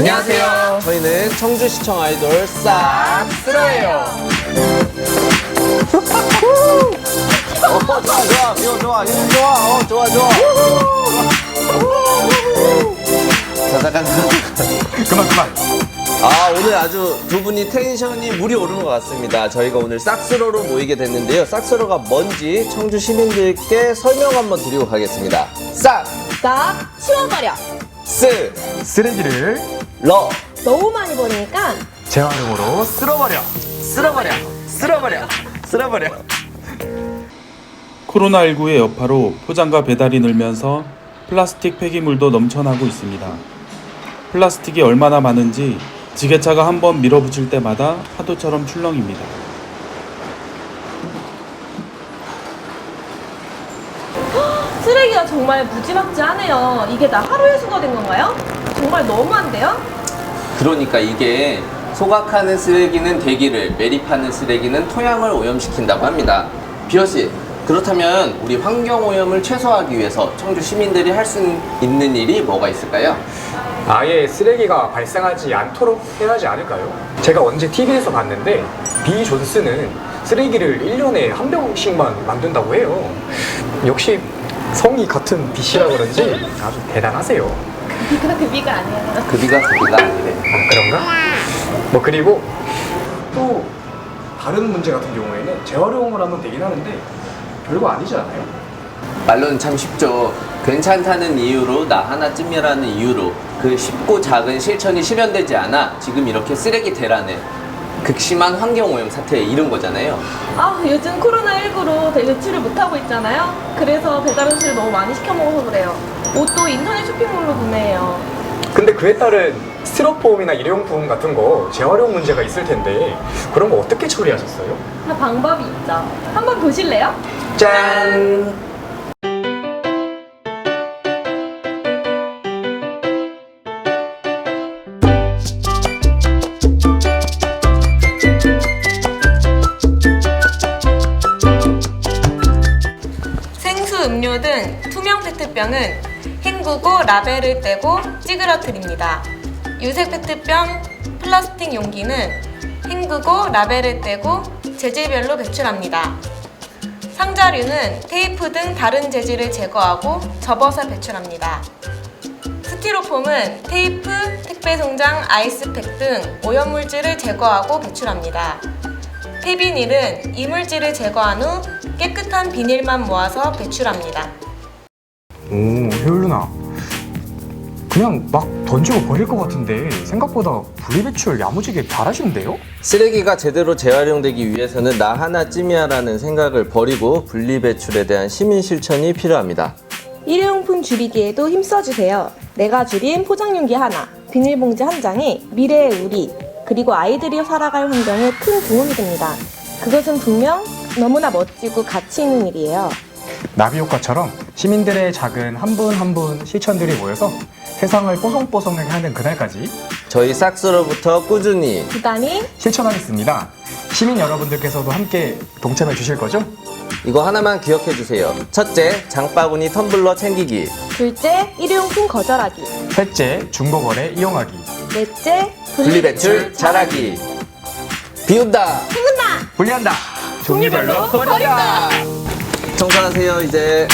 안녕하세요. 저희는 청주시청 아이돌 싹 쓸어예요. 어, 좋아, 좋아, 이거 좋아, 이거 좋아, 어, 좋아, 좋아. 자, 잠깐. 그만 그만. 아, 오늘 아주 두 분이 텐션이 물이 오르는 것 같습니다. 저희가 오늘 싹스러로 모이게 됐는데요. 싹스러가 뭔지 청주 시민들께 설명 한번 드리고 가겠습니다. 싹, 싹 치워버려. 스, 쓰레기를 러. 너무 많이 버리니까 재활용으로 쓸어버려. 쓸어버려. 쓸어버려. 쓸어버려. 코로나19의 여파로 포장과 배달이 늘면서 플라스틱 폐기물도 넘쳐나고 있습니다. 플라스틱이 얼마나 많은지 지게차가 한 번 밀어붙일 때마다 파도처럼 출렁입니다. 쓰레기가 정말 무지막지하네요. 이게 다 하루에 수거된 건가요? 정말 너무한데요? 그러니까 이게 소각하는 쓰레기는 대기를, 매립하는 쓰레기는 토양을 오염시킨다고 합니다. 비어 씨, 그렇다면 우리 환경 오염을 최소화하기 위해서 청주 시민들이 할 수 있는 일이 뭐가 있을까요? 아예 쓰레기가 발생하지 않도록 해야 하지 않을까요? 제가 언제 TV에서 봤는데 비 존스는 쓰레기를 1년에 한 병씩만 만든다고 해요. 역시 성이 같은 빛이라 그런지 아주 대단하세요. 비가 그 비가 아니에요. 급이가 급이가 아니래. 아, 그런가? 뭐 그리고 또 다른 문제 같은 경우에는 재활용을 하면 되긴 하는데 별거 아니지 않아요? 말로는 참 쉽죠. 괜찮다는 이유로 나 하나쯤이라는 이유로 그 쉽고 작은 실천이 실현되지 않아 지금 이렇게 쓰레기 대란에 극심한 환경 오염 사태에 이른 거잖아요. 아 요즘 코로나19로 외출을 못하고 있잖아요. 그래서 배달 음식을 너무 많이 시켜 먹어서 그래요. 옷도 인터넷 쇼핑몰로 구매해요. 근데 그에 따른 스티로폼이나 일회용품 같은 거 재활용 문제가 있을 텐데 그런 거 어떻게 처리하셨어요? 다 방법이 있죠. 한번 보실래요? 짠! 음료 등 투명 페트병은 헹구고 라벨을 떼고 찌그러뜨립니다. 유색 페트병, 플라스틱 용기는 헹구고 라벨을 떼고 재질별로 배출합니다. 상자류는 테이프 등 다른 재질을 제거하고 접어서 배출합니다. 스티로폼은 테이프, 택배 송장, 아이스팩 등 오염물질을 제거하고 배출합니다. 폐비닐은 이물질을 제거한 후 깨끗한 비닐만 모아서 배출합니다. 오, 혜율 누나. 그냥 막 던지고 버릴 것 같은데 생각보다 분리배출 야무지게 잘하시는데요? 쓰레기가 제대로 재활용되기 위해서는 나 하나쯤이야라는 생각을 버리고 분리배출에 대한 시민 실천이 필요합니다. 일회용품 줄이기에도 힘써주세요. 내가 줄인 포장용기 하나, 비닐봉지 한 장이 미래의 우리, 그리고 아이들이 살아갈 환경에 큰 도움이 됩니다. 그것은 분명 너무나 멋지고 가치 있는 일이에요. 나비 효과처럼 시민들의 작은 한 분 한 분 실천들이 모여서 세상을 뽀송뽀송하게 하는 그날까지 저희 싹스로부터 꾸준히 부담이 실천하겠습니다. 시민 여러분들께서도 함께 동참해 주실 거죠? 이거 하나만 기억해 주세요. 첫째, 장바구니 텀블러 챙기기. 둘째, 일회용품 거절하기. 셋째, 중고거래 이용하기. 넷째, 분리배출 잘하기. 비운다. 분리한다. 종류별로 버린다. 청소하세요, 이제.